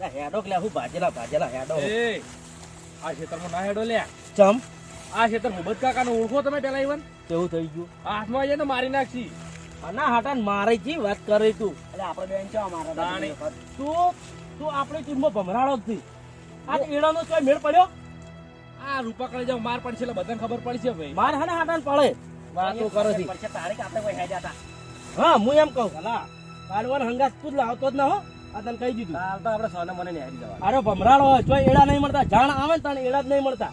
લે હેડો કે લે હું ભાજેલા ભાજેલા હેડો. એ આ ખેતરમાં ના હેડો લ્યા ચમ? આ ખેતર મુબત કાકાને ઓળખો તમે પેલા ઈવન? કેવું થઈ ગયું? હાથમાં આવી જાય તો મારી નાખશી. આના હાટા મારે જી વાત કરે તું. એટલે આપણે બેન છો તાણી. તું તું આપણી ટીમમાં ભમરાડો જ આ એડાનો કોઈ મેળ પડ્યો? આ રૂપા કરે જાવ માર પડશે એટલે બધાને ખબર પડશે ભાઈ. માર હાને હાટાને પડે. વાતો કરે છે. તારીખ આપણે કોઈ હતા હા હું એમ કહું. હલા કાલવાન હંગાત તું જ લાવતો જ ના હો. આ તને કહી દીધું. હાલ તો આપણે સોને મને નેહરી જવા અરે ભમરાડો જો એડા નહીં મળતા જાણ આવે ને તને એડા જ નહીં મળતા.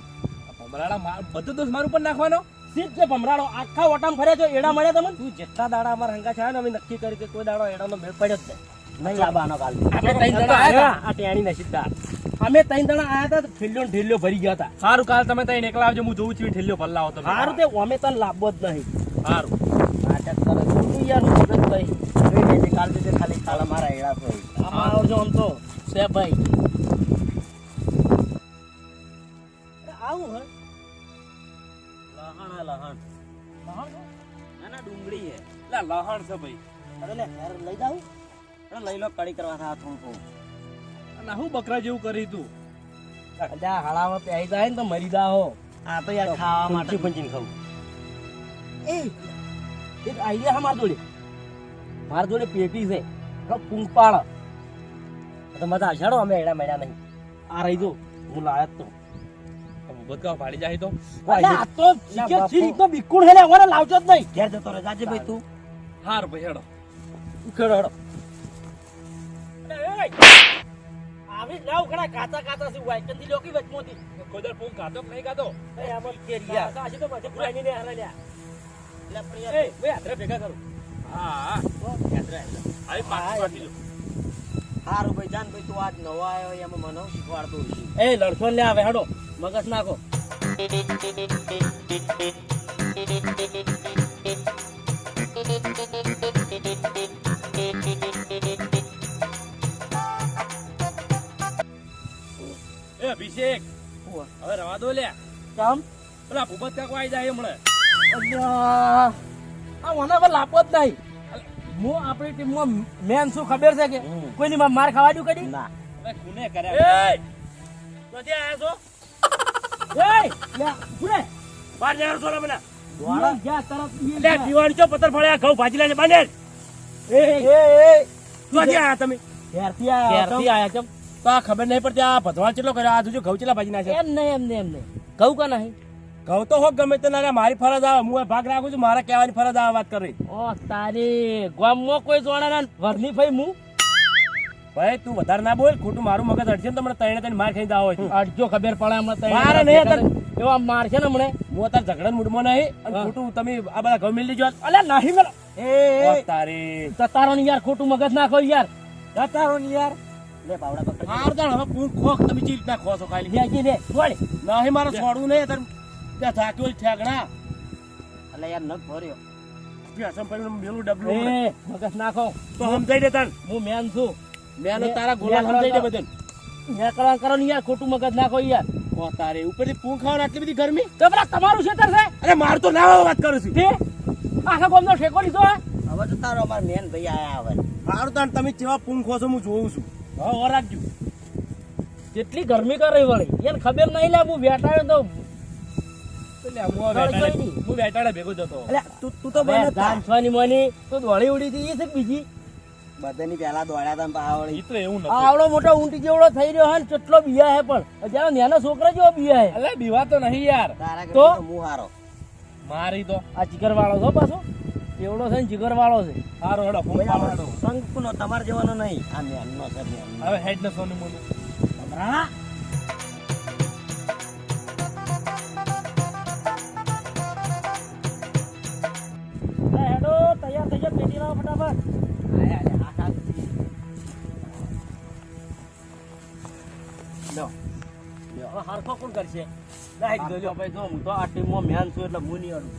ભમરાળા માર- બધું દોષ મારું પણ નાખવાનો? સીધ છે ભમરાડો આખા ઓટામ ફર્યા જો એડા મળ્યા તમને? તું જેટલા દાડા અમારા હંગા છે ને અમે નક્કી કરી કે કોઈ દાડો એડાનો મેળ પડ્યો જ નહીં. નહીં લાવવાનો કાલ. આપણે ત્રણ જણા આયા આ ટેણી નસીબદાર. અમે ત્રણ જણા આયા હતા ઠેલ્યો ને ઠેલ્યો ભરી ગયા હતા. સારું કાલ તમે ત્યાં એકલા આવજો હું જોઉં છું ઠેલ્યો ભલ્લા આવો તમે સારું તે અમે તને લાભો જ નહીં. સારું. નાટક કરે છે. યાર મગજ ભાઈ કાલ સુધી ખાલી કાળા મારા એડા કોઈ આમાં આવજો આમ તો છે ભાઈ. અરે આવું હે? લહણ હે, લહણ. ના ના ડુંગળી હે. લા લહણ છે ભાઈ. અરે લે યાર લઈ જાવ અરે લઈ લો કડી કરવા થા થોડું થોડું. અને હું બકરા જેવું કરી તું. અજા હાડામાં પ્યાઈ જાય ને તો મરી જા હો. આ તો યાર ખાવા માટે. પંચીન ખાવ એ એક આઈડિયા હા માર જોડે. મારા જોડે પેટી છે. તો પૂંપાળ તો મજા આવશે. અમે એડા મેડા નહીં. આ રહી જો. હું લાયક તો. મુબત કા ફાડી જાય તો. આ તો શીખે શીખ તો બિકુળ હે ઓરે લાવજો જ નહીં. ઘેર જતો રહે. જાજે ભાઈ તું. હાર ભાઈ હેડો. ઉખેડો હેડો. આવી લાવ ખડા કાચા કાચા સી વાય કંદી લોકી વચમોથી. કોદર પૂંગ કાતો નહીં કાતો એ આમલ કે રિયા કાશી તો પછી પુરાની ને હરા લ્યા. એટલે પ્રિયા. એ બે હાથરે ભેગા કરું. હા. હા આવી પાછી પાછી જો. હારું ભાઈ જાન ભાઈ તું આજ નવો આવ્યો એમાં મને શીખવાડતો એ લડશો લે આવે હેડો મગજ નાખો. એ અભિષેક હવે રવા દો લે કામ? પેલા ભૂપત કાકો આવી જાય હમણાં. આ મને હવે લાપો જ નહીં. હું આપણી ટીમમાં મેન શું ખબર છે કે. કોઈની માં માર ખાવા દઉં કદી? ના. હવે કોને કર્યા એ! નથી આયા છો? એ! લે ઉરે બાર જણા છો ને મને દોડા જા તરત લે દિવાળી ચો પથ્થર ફળ્યા ઘઉં ભાજી લઈને બાંધે એ એ એ. આયા તમે? આયા? ક્યારથી આયા ચમ તો આ ખબર નહીં પડતી આ ભધવાળ ચેટલો કર્યો? આ જોજો ઘઉં ચેટલા ભાજી નાખ્યા? એમ નહીં એમ નહીં એમ નહીં. ઘઉં કા નહીં? ઘઉં તો હોક ગમે તે ના મારી ફરજ આવે હું ભાગ રાખું છું મારે કહેવાની ફરજ આવે વાત કરી ઓ તારી ગામમાં કોઈ જોડા ના. વરની ભાઈ હું ભાઈ તું વધારે ના બોલ ખોટું મારું મગજ અડશે ને તમને તણે તને માર ખાઈ દાવ હોય અડજો ખબર પડે હમણાં તઈ મારે નહીં હતા. એવા માર છે ને હમણે. હું અત્યારે ઝઘડા મૂડમાં નહીં અને ખોટું તમે આ બધા ગમી લીજો અલે અલ્યા નહીં મેલો એ તારી. તતારો ની યાર ખોટું મગજ નાખો યાર. જતારો ને યાર. લે બાવડા પકડ હાર હવે પૂંખ ખોખ તમે ચી ના ખો છો ખાલી ભેગી લે વળી નહીં મારે છોડવું નહીં અત્યારે ત્યાં થાક્યો ઠેકણા એટલે યાર નખ ભર્યો. ત્યાં સંભાળીને મેલું ડબલું એ મગજ નાખો. તો સમજાઈ દે તન હું મેન છું. મેં મેં- તારા ગોલા સમજાઈ દે કરવા- બધે નીકળવા કરો ને યાર ખોટું મગજ નાખો યાર. ઓ તારે ઉપરથી પૂંખ ખાવાની આટલી બધી ગરમી? તો પેલા તમારું છે? અરે માર તો ના વાત કરું છું. તે? આખા ગામનો ઠેકો લીધો હવે તો તારો અમાર મેન ભાઈ આયા હવે. મારું તાન તમે કેવા પૂંખ ખો છો હું જોઉં છું. હવે રાખજો. કેટલી ગરમી કરે વળી. યાર ખબર નહીં લે હું બેઠા તો હું આ કઈ વેટાળે- નહીં. હું વેટાળે ભેગો જતો તું તું તો બને ધાનસવાની મની તો દોડી ઉડી હતી છે કે બીજી. બધાની પહેલા દોડ્યા તા પાવળી. ઈ તો એવું આવડો મોટો ઊંટી જેવડો થઈ રહ્યો હે ને કેટલો બિયા હે પણ. જ્યારે નાના છોકરા જેવો બિયા હે. અલે બીવા તો નહીં યાર. તો? હું હારો. મારી તો. આ જીગર વાળો છો પાછો. એવડો છે ને જીગર વાળો છે હેડો તમારે જેવાનો નહીં. આ મેનનો છે હવે હેડ ને સોનું મોનું થઈ જાઓ પેટી લાવો ફટાફટ હરખો કોણ કરશે? હું તો આ ટીમમાં મેન છું એટલે હું નહીં અડું.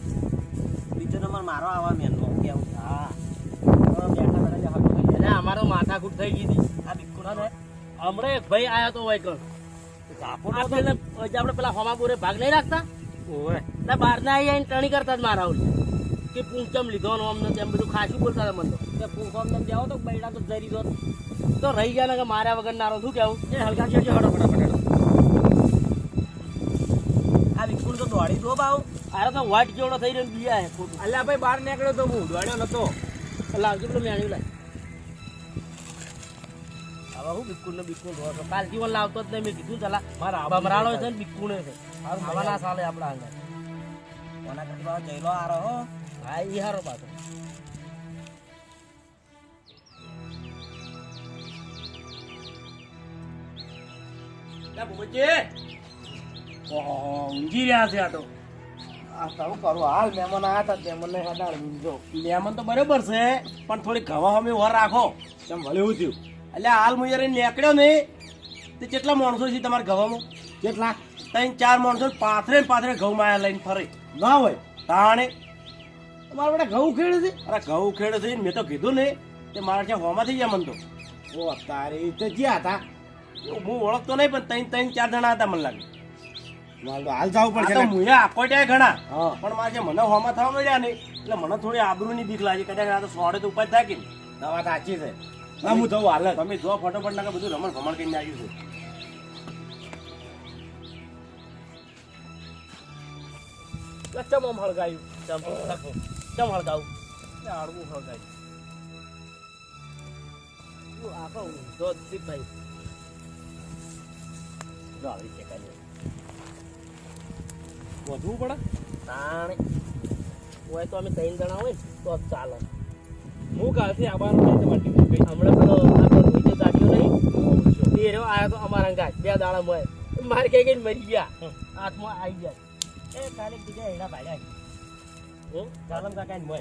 બીજો નંબર મારો આવા મેનનો કેવું હા. અમારો માથાકૂટ થઈ ગઈ હતી. આ બિલકુલ અને હમણાં એક ભાઈ આયો તો જે આપણે પેલા હોમાપુરે ભાગ નહીં રાખતા? ઓવે. ને બહાર ના આવીને ટણી કરતા જ મારા ઓલી પૂંખ પૂંચમ લીધો ને અમને તેમ બધું ખાસું બોલતા હતા મને તો. તે અમને જાઓ તો બૈડા તો જરી દો. તો રહી ગયા ને કે માર્યા વગર નારો શું કેવું એ હલકા છે હડો ફટાફટ. આ વિકુલ તો દોડી દો બાવ. અરે તો વાટ જેવડો થઈ રહ્યો બીયા હે ખોટું. અલ્યા ભાઈ બહાર નીકળ્યો તો હું દોડ્યો નતો. લાવજો પેલું મેણ્યું લાય. હવે હું બિસ્કુટ ને છો? કાલ જીવન લાવતો જ નહીં મેં કીધું ચલા મારા બમરાળો છે ને બિસ્કુટ છે. આવા ના આપણા આગળ કોના કરતી જઈ લો આ હો. હા હારો ઊંઘી રહ્યા છે આ તો. આ તારું કરું હાલ મહેમાન આયા હતા તે મને હડાડ મીંજો લેમન તો બરોબર છે પણ થોડી ઘવા અમે વર રાખો. કેમ ભલે એવું થયું? એટલે હાલ હું યાર નીકળ્યો ને તે કેટલા માણસો છે તમારા ઘવામાં? કેટલા? ત્રણ ચાર માણસો પાથરે ને પાથરે ઘઉં માયા લઈને ફરે. ના હોય. તાણે તમારા બેટા ઘઉં ખેડે છે? અરે ઘઉં ખેડે છે મેં તો કીધું ને તે મારા ત્યાં હોમાં થઈ ગયા મન તો. ઓ તારી તો જ્યાં હતા. હું ઓળખતો નહીં પણ ત્રણ ત્રણ ચાર જણા હતા મને લાગે. મારે હાલ જવું પડશે હું ને. મુયા આકોટ્યા ઘણા. પણ મારે મને હોમાં થવા મળ્યા નહીં. એટલે મને થોડી આબરૂની બીક લાગી. કદાચ આ તો સોડે તો ઉપાય થાય કે દવા સાચી છે. ના હું જવું હાલ તમે જો ફટોફટ નાખે બધું રમણ ભમણ કરીને આવ્યું છે. ચમ આમ હળગાયું ચમ ચમ હળગાવું? હાડવું હળગાયું. તું આખો ઊંધો જ ભાઈ. જો આવી વધવું પડે? તાણે. હોય તો અમે ત્રણ જણા હોય તો ચાલે. હું કાલથી આવવાનું છે તમારી ટીમ હમણાં તો નહીં. તે રહ્યો આયો તો અમારા ગાય. બે દાડા મળે મારે કઈ કઈ મરી ગયા. હાથમાં આવી ગયા. એ કાલે બીજા એના ભાડ્યા જાલમ કાકા ને મય.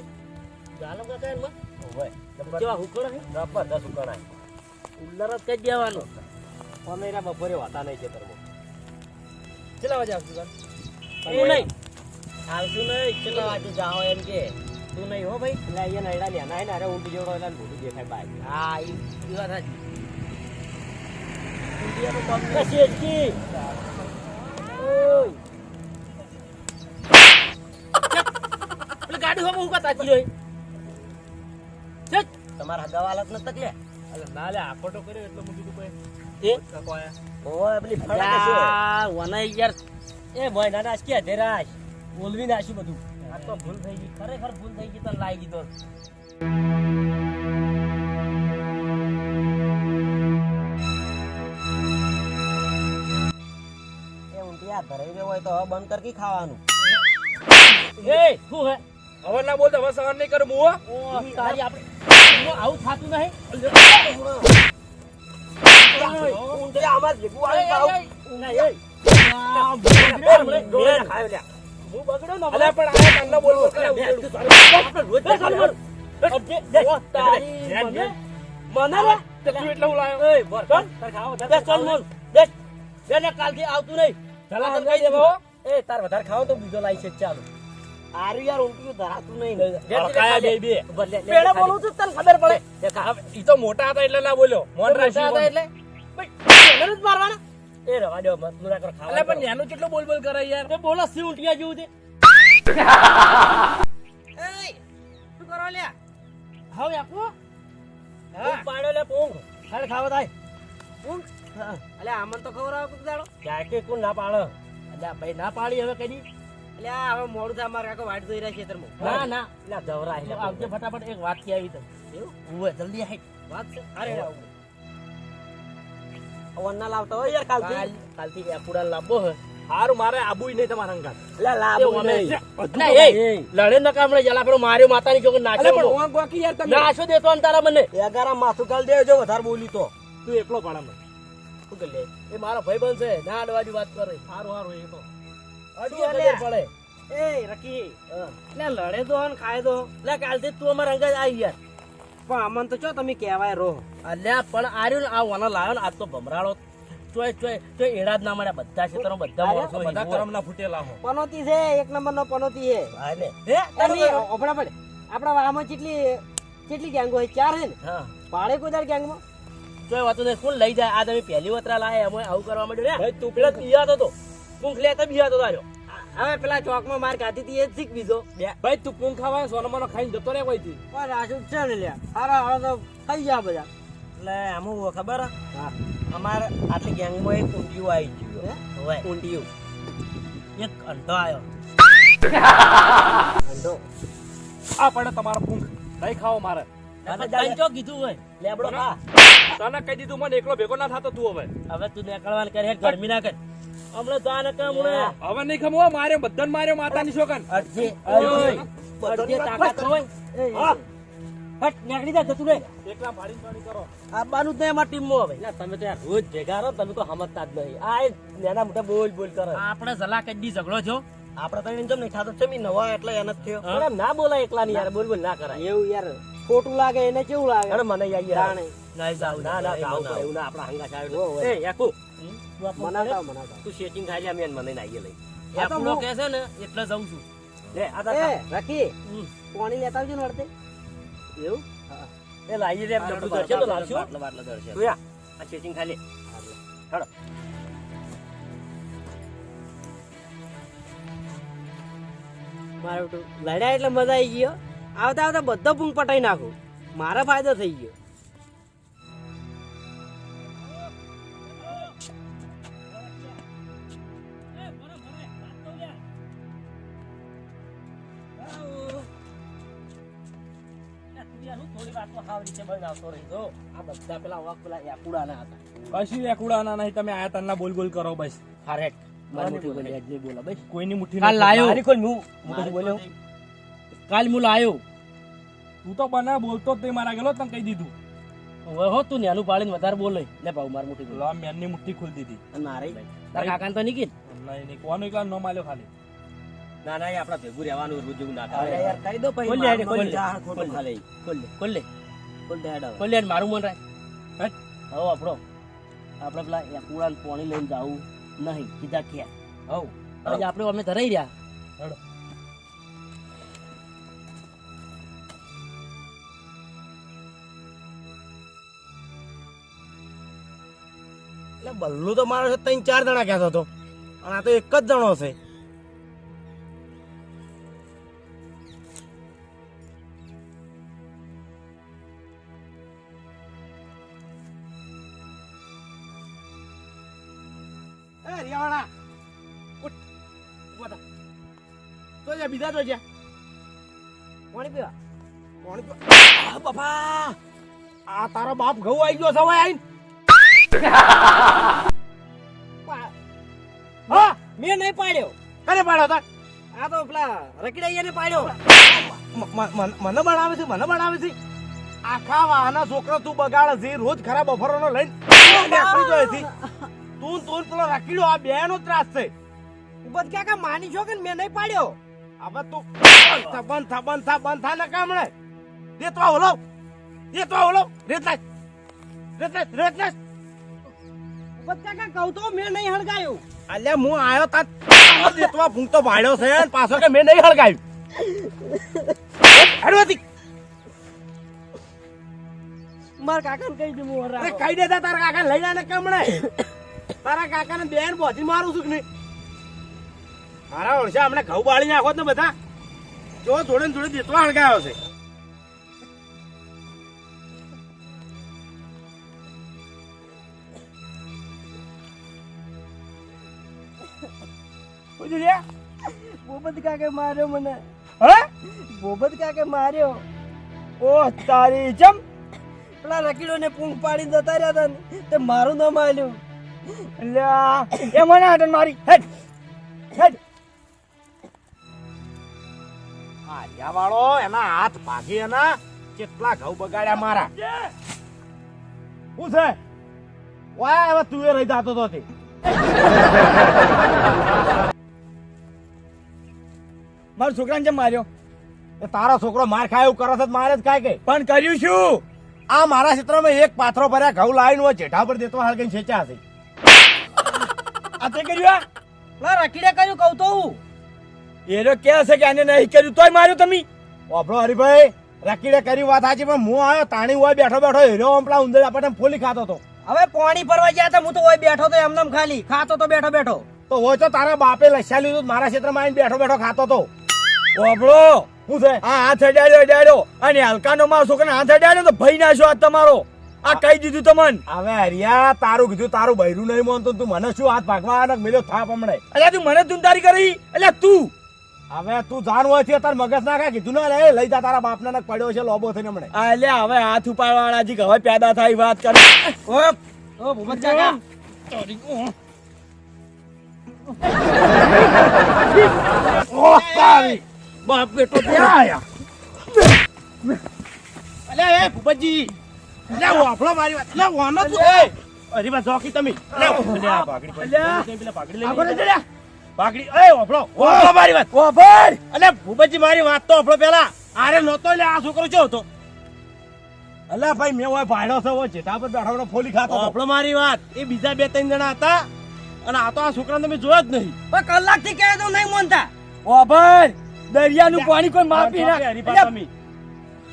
જાલમ કાકા એમાં હોય કેવા હુકણ હે? જબરદસ્ત ઉકળાય ઉલ્લર જ દેવાનો. પમેરા બપોરે વાતા નહીં ખેતરમાં. કેટલા વાગે આવશું તું નહીં. આવતું નહીં. કેટલા વાગે જાઓ એમ કે. તું નહીં હો ભાઈ? એટલે અહીંયા નૈડા નેના હે ને અરે ઊંટ જેવડો એટલે ભૂલું દેખાય બાય. હા ઈ વાત સાચી પેલી ગાડી હોમાં હું કાતા ચીરો તમારા હગાવાલત ન તકલે? અલે ના લે આકોટો કર્યો એટલે હું કીધું કોઈ? એ? ઓય પેલી ફળા યાર વનાઈ યાર. એ ભાઈ નાના કે ધેરાશ બોલવી નાખ્યું બધું. આ તો ભૂલ થઈ ગઈ. ખરેખર ભૂલ થઈ ગઈ તો લાગી તો એ ભરાઈ ધરાઈ રહ્યો હોય તો બંધ કર કી ખાવાનું? એ શું હે? હવે ના બોલતો હવે સહન નહીં કરું હું તારી આપણે આવું થતું નહીં? અમાર ભેગું આવી બોલ બોલ કાલથી આવતું નહીં. તાર વધારે ખાવ તો બીજો લાઈ છે ચાલુ. આરું યાર ઊંટિયું ધરાતું નહીં હડકાયા બે બે. બોલું ખાલી. તને ખબર પડે. ઈ તો મોટા હતા એટલે ના બોલ્યો. મોન મોટા હતા એટલે? ભાઈ, જ મારવાના? એ રવા દો મત મુરા કર ખાવા પણ નેનું કેટલો બોલ બોલ કરે યાર? તે બોલો સી ઊંટિયા જેવું છે? શું કરો લે હવે આપો. હા. પાડો લે ઊંઘ હાડ ખાવા થાય. ઊંઘ અલે આમન તો ખબર આવે કુક દાડો. ક્યાં કે કોણ ના પાડો? અલ્યા ભાઈ ના પાડી હવે કદી. એટલે હવે મોડું થાય અમારે કાકો વાટ જોઈ રહ્યા ખેતરમાં. ના ના. એટલે જવરા તું આવજે ફટાફટ એક વાત કે આવી તને. એવું? ઉવે જલ્દી આય વાત છે? અરે વન્ના લાવતો હોય યાર કાલથી. કાલથી એપુડા લાવવો હે. હારું મારે આબુય નહીં તમારા અંગાત. એટલે લાવો નહીં. એ, લડે ન કામણે જલા પેલો માર્યો માતાની ચોકે અલે નાખ્યો પણ. ઓંગ વાકી યાર તમે. નાશો દેતો ને તારા મને. એગારા માથું કાલ દેજો વધારે બોલી તો. તું એકલો ભાડા મને લે? એ મારો ભાઈ બનશે ના અડવાની વાત કરે. હારું હારું એ તો. અડવા પડે? એ રકી હા. લડે તો ને ખાય તો. લે કાલથી તું અમારા અંગાજ આવી યાર પણ અમન તો ચો તમે કહેવાય રહો. અલ્યા પણ આર્યું ને આ વના લાવ્યો ને આજ તો ભમરાળો. ચોય ચોય ચોય એડા જ ના મળ્યા બધા ક્ષેત્રો બધા માણસો બધા. કરમના ફૂટેલા હો. પનોતી છે એક નંબર નો પનોતી છે. હા હે તમે? પડે. આપણા વાહમાં કેટલી કેટલી ગેંગો હોય? ચાર હે ને? હા. પાડે કોઈ ગેંગ ગેંગમાં ચોય વાતો નહીં કોણ લઈ જાય? આ તમે પહેલી વતરા લાયા એમાં આવું કરવા માંડ્યો રે ભાઈ તું પેલા બિયાતો તો. પૂંખ લેતા બિયાતો તાર્યો હવે પેલા ચોકમાં માર ખાધી હતી એ જ શીખ બીજો ભાઈ તું પૂંગ ખાવા સોનો મોનો ખાઈને જતો રે કોઈથી? પણ રાજુ છે ને લ્યા સારા હારા તો ખાઈ ગયા બધા. એટલે આમ હું ખબર? હા. અમારે આટલી ગેંગમાં એક ઊંડિયું આવી ગયું. હવે ઊંડિયું. એક અંધો આવ્યો અંધો આ પડે તમારો પૂંગ નહીં ખાવો મારે. કીધું હોય? લેબડો ખા. તને કહી દીધું મને એકલો ભેગો ના થતો તું હવે. હવે તું નીકળવાનું કરે ગરમી ના કર. હમણાં તો કામ ને હવે નહીં ખમવો માર્યો બધાને માર્યો માતાની શોકન. અડધે અડધે તાકાત હોય. હટ નીકળી જા જતું રે. એકલા ભાડી ભાડી કરો. આવવાનું જ નહીં અમારા ટીમમાં હવે. ના તમે તો યાર રોજ ભેગા રહો તમે તો સમજતા જ નહીં. આ નાના મોટા બોલ બોલ કરે. આપણે સલાહ કદી ઝઘડો છો. આપણે તો એમ નહીં થતો છે મી નવા એટલે એને જ થયો. ના બોલાય એકલા ની યાર. બોલ બોલ ના કરાય. એવું યાર. ખોટું લાગે એને કેવું લાગે? અરે મને યાર નહીં જાવ ના ના જાવ એવું ના આપણા હંગા સાહેબ એ યાકુ મનાવતા મનાવતા તું સેટિંગ ખાઈ લે મેન મને નાઈએ લઈ. યાકુડો કહે છે ને એટલે જઉં છું. લે આ તા રાખી. પાણી લેતા આવજો ને અડતે એવું? એ લાવી રે ડબલું દર્શે તો લાવશું. બાટલો બાટલો દર્શે તું આ સેટિંગ ખાલી. હેડો મારું લડ્યા એટલે મજા આવી ગયો આવતા આવતા બધો પૂંગ પટાઈ નાખું. મારો ફાયદો થઈ ગયો. કશું એકુડાના નહીં તમે આયા તનના બોલ બોલ કરો બસ. કોઈની મુઠ્ઠી. લાયો. મારી કોઈ બોલ્યો કાલ હું લાયો તું તો બને બોલતો જ નહીં મારા ગેલો તને કહી દીધું. હવે હો તું નેનું પાડીને વધારે બોલે લે ભાવ માર મુઠ્ઠી લો મેન મેનની મુઠ્ઠી ખોલી દીધી. ના રે તાર કાકાને તો નહીં નહીં નહીં કોનો એકલા ન માલ્યો ખાલી. ના ના આપડા ભેગું રહેવાનું રોજ એવું ના થાય. યાર, કહી દો પછી ખોલ ખોલ મન જા, ખોટું ખાલે ખોલ. લે. ખોલ લે. ખોલ દે ખોલ લે મારું મન રાખ. હટ હો આપણો. આપણે પેલા એકુડાને પાણી લઈને જાવું નહીં કીધા ક્યાં હવ. હવે. આપણે અમે ધરાઈ રહ્યા. હેડો. એટલે બલ્લુ તો મારો છે ત્રણ ચાર જણા કહેતો હતો. અને આ તો એક જ જણો છે. એ રિયાવાળા ઉઠ. ઊભો થા. તો જા બીજા તો જા પાણી પીવા? બાપા. આ તારો બાપ ઘઉં આવી ગયો સવાય આઈને. હા મેં નહીં પાડ્યો. કને પાડો તા. આ તો પેલા રકડાઈને પાડ્યો. મને બનાવે છે મને બનાવે છે. આખા વાહના છોકરો તું બગાડ છે રોજ ખરાબ ઓફરોનો લઈને નીકળી જાય છે. તું ને તું પેલો રાખીડો આ બેનો ત્રાસ છે. બધ કાકા માની છો કે મેં નહીં પાડ્યો? હવે તું બંધ થા બંધ થા બંધ થા ને કામણે દે તો આ ઓલો. દે તો આ ઓલો. રેત લાય રેત કાકા કહું તો મેં નહીં હળગાયું. અલ્યા હું આયો તા દેતવા ભૂંગતો ભાડ્યો છે ને પાછો કે મેં નહીં હળગાવ્યું હેડવાથી. મારા કાકાને કહી હું અરે દેતા તારા કાકા લઈ જાય ને કમણે. તારા કાકાને બેન બોધી મારું છું કે નહીં? મારા ઓળશા હમણાં ઘઉં બાળી નાખો ને બધા. જો જોડે જોડે દેતવા હળગાયો છે. માર્યો મને? હા? કાકે માર્યો? ઓ તારી ચમ પેલા રકીડો ને પૂંખ પાડી જતા તે મારું ન માર્યું લ્યા એ મને હાટન મારી. હેડ હેડ. આર્યા વાળો એના હાથ ભાગી એના કેટલા ઘઉં બગાડ્યા મારા. શું છે? વાય હવે તું એ રહી જાતો તે. મારો છોકરાને જેમ માર્યો? એ તારો છોકરો માર ખાય એવું કરો મારે જ ખાય કે. પણ કર્યું શું? આ મારા ક્ષેત્રમાં એક પાથરો ભર્યા ઘઉં લાવીને હોય જેઠા પર દેતો હાલ કઈ ખેંચ્યા હશે. આ તે કર્યું આ રાખીડે રકીડે કર્યું કહું તો હું. એનો કે હશે કે આને નહીં કર્યું તોય માર્યું તમે. ઓફળો હરીભાઈ રકીડે કરી વાત સાચી પણ હું આવ્યો તાણી હોય બેઠો બેઠો હીરો પેલા ઉંદર આપણને ફોલી ખાતો હતો. હવે પાણી ભરવા ગયા હતા હું તો હોય બેઠો તો એમને ખાલી ખાતો તો બેઠો બેઠો. તો હોય તો તારા બાપે લસ્યા લીધું મારા ક્ષેત્રમાં આવીને બેઠો બેઠો ખાતો તો. ઓબળો શું છે? આ હાથ અડાડ્યો અડાડ્યો અને હલકાનો મારો છોકરાને હાથ અડાડ્યો તો ભઈ નાખ્યો આ તમારો. આ કહી દીધું તમને હવે હરિયા તારું કીધું તારું બૈરું નહીં માનતો તું મને શું હાથ ભાગવા આને મેલ્યો થાપ હમણે. અલ્યા તું મને તુંતારી કરી. અલ્યા તું. હવે તું જાણ હોય છે તાર મગજ ના કા કીધું ના રે લઈ જા તારા બાપને ને પડ્યો છે લોબો થઈને હમણે. અલ્યા હવે હાથ ઉપાડવાના જી હવે પેદા થાય વાત કરે. ઓ ઓ ભૂપત કાકા ઓ તારી. બાપ બેટો આયા? અલ્યા એ ભૂપતજી અલ્યા વાફળો મારી વાત અલ્યા વાનો તું એ! અરે બા જોકી તમે. અલ્યા અલ્યા ભાગડી પડી. પેલા ભાગડી લઈ ને ચડ્યા ભાગડી એ વાફળો વાફળો મારી વાત. ઓ ભાઈ. ભૂપતજી મારી વાત તો વાફળો પેલા. આરે નહોતો એટલે આ છોકરો ચો હતો? અલ્યા ભાઈ મેં હોય ભાડો છે હોય જેઠા પર બેઠો ફોલી ખાતો. વાફળો મારી વાત. એ બીજા બે ત્રણ જણા હતા. અને આ તો આ છોકરાને તમે જોયા જ નહીં. કલાકથી કહે તો નહીં માનતા. ઓ ભાઈ. દરિયાનું પાણી કોઈ માપી ના. તમે.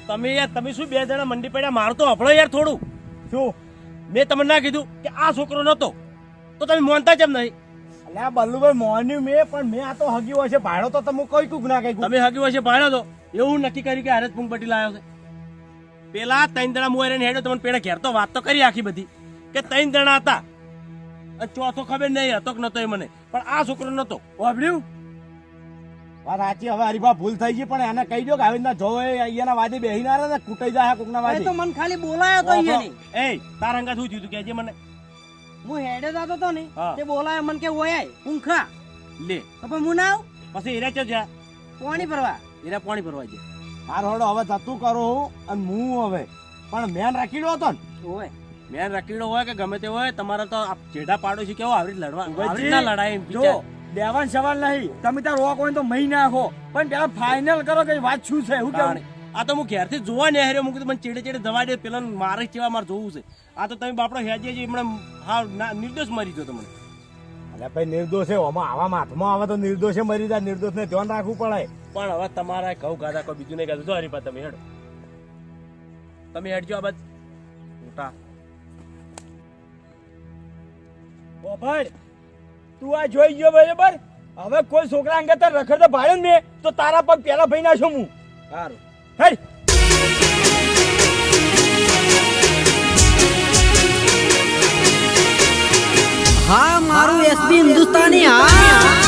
તમે યાર તમે શું બે જણા મંડી પડ્યા? મારતો હફળો યાર થોડું. શું? મેં તમને ના કીધું કે આ છોકરો નતો. તો તમે માનતા કેમ નહીં? અલ્યા બલ્લુભાઈ મોન્યું મેં પણ મેં આ તો હગ્યું હશે. ભાડો તો તમે કોઈ કુક ના કઈ તમે હગ્યું હશે ભાડો તો. એવું નક્કી કર્યું કે હરત પુંગ પટેલ લાવ્યો છે. પેલા ત્રણ જણા મુવારે હેડો તમને પેલા ઘેર તો વાત તો કરી આખી બધી. કે ત્રણ જણા હતા. ચોથો ખબર નહીં હતો કે નતો એ મને. પણ આ છોકરો નતો. વાપર્યું? સાચી હવે હરીફા ભૂલ થઈ ગઈ પણ એને કહી દો કે આવી રીતના જો અહીંયાના વાદે બેહી ના રહે ને કૂટાઈ જાય કોકના વાદી. તો મને ખાલી બોલાયો તો અહીંયા એ તાર અંગા શું થયું તું? કે મને. હું હેડે જતો તો ને તે બોલાયો મને કે ઓય ઊંખા લે. તો પણ હું ના આવું? પછી એરા ચો જા પાણી ભરવા. એરા પાણી ભરવા જાય માર હોડો હવે જતું કરો અને હું હવે. પણ મેન રાખીડો હતો ને. ઓય. મેન રાખીડો હોય કે ગમે તે હોય તમારે તો ચેડા પાડો છે કેવો આવી રીતે લડવા લડાય જો. દેવાન સવાલ નહીં. તમે તાર રોક હોય તો મહી નાખો. પણ પેલા ફાઇનલ કરો કે વાત શું છે? હું તાણે. કેવું? આ તો હું ઘેરથી જોવા ને હાર્યો મૂકી મને ચેડે ચેડે દવા દે પેલા મારે કેવા મારે જોવું છે. આ તો તમે બાપડો હેજે છે હમણાં હા નિર્દોષ મરી જો તમને. અલ્યા ભાઈ નિર્દોષ છે આવા હાથમાં આવે તો નિર્દોષે મરી જાય. નિર્દોષ ને ધ્યાન રાખવું પડે. પણ હવે તમારા ઘઉં ગાધા કોઈ બીજું નહીં ગાધું તો હરીપા તમે હેડો. તમે હેડજો આ બાદ મોટા ઓ ભાઈ તું આ જોઈ ગયો બરાબર? હવે કોઈ છોકરા અંગે તાર રખડતો ભાડ્યો ને તો તારા પગ પેલા ભાઈ નાખ્યો હું. સારું. હેડ. હા મારું એસબી હિન્દુસ્તાની હા.